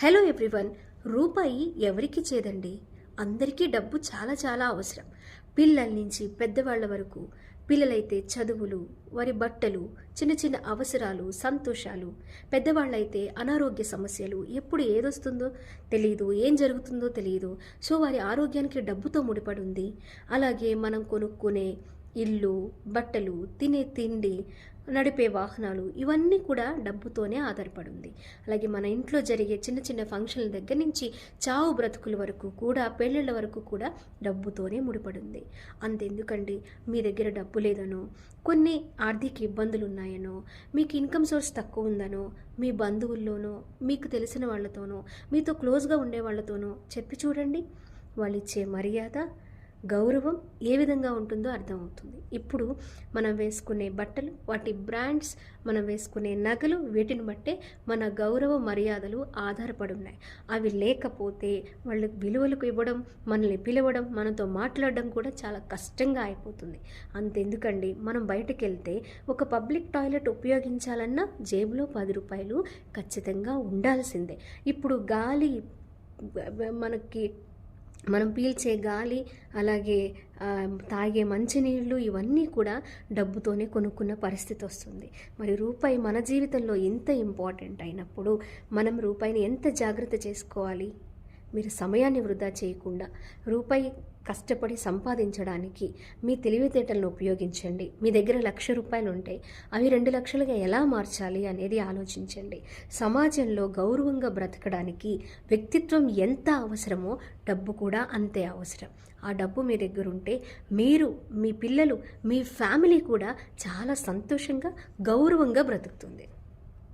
Hello everyone రూపాయి ఎవరికి చేదండి? అందరికీ డబ్బు చాలా చాలా అవసరం. పిల్లల నుంచి పెద్దవాళ్ళ వరకు పిల్లలైతే చదువులు వారి బట్టలు చిన్న చిన్న అవసరాలు సంతోషాలు పెద్దవాళ్ళైతే అనారోగ్య సమస్యలు ఎప్పుడు ఏదొస్తుందో తెలియదు ఏం జరుగుతుందో తెలియదు సో వారి ఆరోగ్యానికి డబ్బుతో ముడిపడి ఉంది. అలాగే మనం కొనుక్కునే ఇల్లు బట్టలు తినే తిండి నడిపే వాహనాలు ఇవన్నీ కూడా డబ్బుతోనే ఆధారపడి ఉంది అలాగే మన ఇంట్లో జరిగే చిన్న చిన్న ఫంక్షన్ల దగ్గర నుంచి చావు బ్రతుకుల వరకు కూడా పెళ్ళిళ్ళ వరకు కూడా డబ్బుతోనే ముడిపడి ఉంది అంతెందుకండి? మీ దగ్గర డబ్బు లేదనో కొన్ని ఆర్థిక ఇబ్బందులు ఉన్నాయనో మీకు ఇన్కమ్ సోర్స్ తక్కువ ఉందనో మీ బంధువుల్లోనో మీకు తెలిసిన వాళ్ళతోనో మీతో క్లోజ్గా ఉండే వాళ్ళతోనో చెప్పి చూడండి. వాళ్ళు ఇచ్చే మర్యాద గౌరవం ఏ విధంగా ఉంటుందో అర్థమవుతుంది. ఇప్పుడు మనం వేసుకునే బట్టలు వాటి బ్రాండ్స్ మనం వేసుకునే నగలు వీటిని బట్టే మన గౌరవ మర్యాదలు ఆధారపడి ఉన్నాయి. అవి లేకపోతే వాళ్ళకి విలువలకు ఇవ్వడం మనల్ని పిలవడం మనతో మాట్లాడడం కూడా చాలా కష్టంగా అయిపోతుంది. అంతెందుకండి మనం బయటకు వెళ్తే ఒక పబ్లిక్ టాయిలెట్ ఉపయోగించాలన్నా జేబులో పది రూపాయలు ఖచ్చితంగా ఉండాల్సిందే. ఇప్పుడు గాలి మనకి మనం పీల్చే గాలి అలాగే తాగే మంచినీళ్ళు ఇవన్నీ కూడా డబ్బుతోనే కొనుక్కున్న పరిస్థితి వస్తుంది. మరి రూపాయి మన జీవితంలో ఎంత ఇంపార్టెంట్ అయినప్పుడు మనం రూపాయిని ఎంత జాగ్రత్త చేసుకోవాలి? మీరు సమయాన్ని వృధా చేయకుండా రూపాయి కష్టపడి సంపాదించడానికి మీ తెలివితేటలను ఉపయోగించండి. మీ దగ్గర లక్ష రూపాయలు ఉంటాయి అవి రెండు లక్షలుగా ఎలా మార్చాలి అనేది ఆలోచించండి. సమాజంలో గౌరవంగా బ్రతకడానికి వ్యక్తిత్వం ఎంత అవసరమో డబ్బు కూడా అంతే అవసరం. ఆ డబ్బు మీ దగ్గర ఉంటే మీరు మీ పిల్లలు మీ ఫ్యామిలీ కూడా చాలా సంతోషంగా గౌరవంగా బ్రతుకుతుంది.